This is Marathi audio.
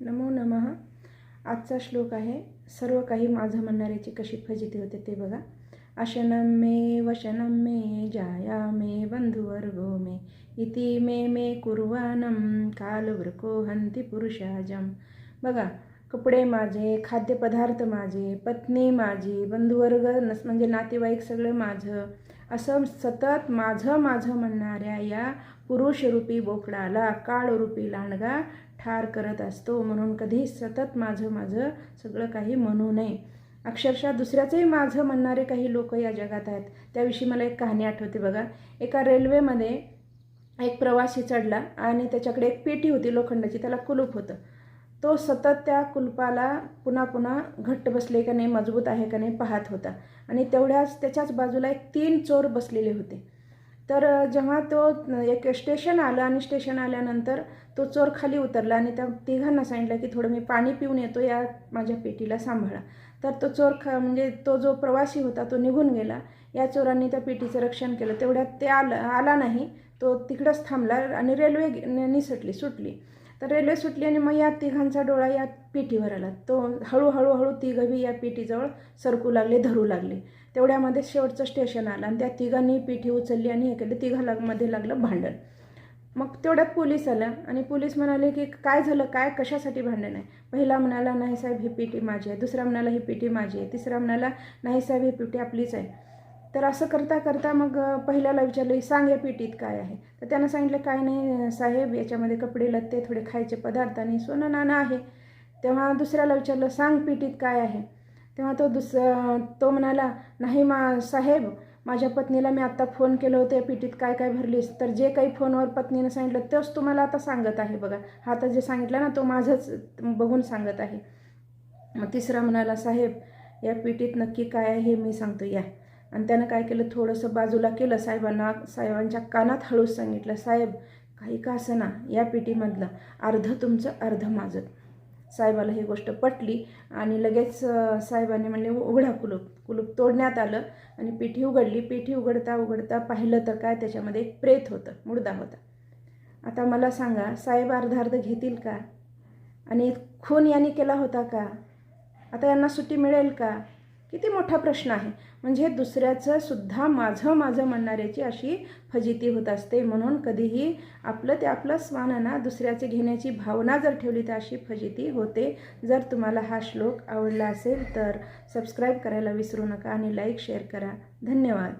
नमो नमः. आजचा श्लोक आहे सर्व काही माझं म्हणणाऱ्याची कशी फजिती होते ते बघा. अशनं मे वशनं मे जाया मे बंधुवर्गो मे. इति मे मे कुर्वानम कालवृको हंती पुरुषाजम. बघा कपडे माझे खाद्यपदार्थ माझे पत्नी माझी बंधुवर्ग नस म्हणजे नातेवाईक सगळं माझं. असं सतत माझं माझं म्हणणाऱ्या या पुरुषरूपी बोकडाला काळरूपी लांडगा ठार करत असतो. म्हणून कधी सतत माझं माझं सगळं काही म्हणू नये. अक्षरशः दुसऱ्याचंही माझं म्हणणारे काही लोक या जगात आहेत. त्याविषयी मला एक कहाणी आठवते बघा. एका रेल्वेमध्ये एक प्रवासी चढला आणि त्याच्याकडे एक पेटी होती लोखंडाची. त्याला कुलूप होतं. तो सतत त्या कुलपाला पुन्हा पुन्हा घट्ट बसले का नाही मजबूत आहे का नाही पाहत होता. आणि तेवढ्याच त्याच्याच बाजूला एक तीन चोर बसलेले होते. तर जेव्हा तो एक स्टेशन आलं आणि स्टेशन आल्यानंतर तो चोर खाली उतरला आणि त्या तिघांना सांगितलं की थोडं मी पाणी पिऊन येतो या माझ्या पेटीला सांभाळा. तर तो चोर ख म्हणजे तो जो प्रवासी होता तो निघून गेला. या चोरांनी त्या पेटीचं रक्षण केलं. तेवढ्यात ते आलं आला नाही. तो तिकडंच थांबला आणि रेल्वे निसटली सुटली. तर रेल्वे सुटली आणि मग या तिघांचा डोळा या पेटीवर आला. तो हळूहळू हळू तिघंही या पेटीजवळ सरकू लागले धरू लागले. तेवढ्यामध्ये शेवटचं स्टेशन आलं आणि त्या तिघांनी पिठी उचलली आणि हे केलं तिघा मध्ये लागलं भांडण. मग तेवढ्यात पोलीस आला आणि पोलीस म्हणाले की काय झालं? काय? कशासाठी भांडण आहे? पहिला म्हणाला नाही साहेब ही पेटी माझी आहे. दुसरा म्हणाला ही पेटी माझी आहे. तिसरा म्हणाला नाही साहेब ही पेटी आपलीच आहे. तर असं करता करता मग पहिल्याला विचारलं सांग या पेटीत काय आहे? तर त्यानं सांगितलं काय नाही साहेब याच्यामध्ये कपडे लत्ते थोडे खायचे पदार्थ आणि सोनं नाणं आहे. तेव्हा दुसऱ्याला विचारलं सांग पेटीत काय आहे? तेव्हा तो दुस तो म्हणाला नाही मा साहेब माझ्या पत्नीला मी आत्ता फोन केलं होतं या पेटीत काय काय भरलीस? तर जे काही फोनवर पत्नीनं सांगितलं तेच तुम्हाला आता सांगत आहे बघा. हा आता जे सांगितलं ना तो माझंच बघून सांगत आहे. मग तिसरा म्हणाला साहेब या पेटीत नक्की काय आहे हे मी सांगतो या. आणि त्यानं काय केलं? थोडंसं बाजूला केलं. साहेबांना साहेबांच्या कानात हळूच सांगितलं साहेब काही का असं ना या पेटीमधलं अर्ध तुमचं अर्ध माझं. साहेबाला ही गोष्ट पटली आणि लगेच साहेबांनी म्हणले उघडा कुलूप. कुलूप तोडण्यात आलं आणि पिठी उघडली. पिठी उघडता उघडता पाहिलं तर काय? त्याच्यामध्ये एक प्रेत होतं मुडदा होता. आता मला सांगा साहेब अर्धार्ध घेतील का? आणि खून यांनी केला होता का? आता यांना सुट्टी मिळेल का? किती मोठा प्रश्न आहे. म्हणजे दुसऱ्याचं सुद्धा माझं माझं म्हणणाऱ्याची अशी फजिती होत असते. म्हणून कधीही आपलं ते आपलं स्वानाना दुसऱ्याचे घेण्याची भावना जर ठेवली तर अशी फजिती होते. जर तुम्हाला हा श्लोक आवडला असेल तर सबस्क्राईब करायला विसरू नका आणि लाईक शेअर करा. धन्यवाद.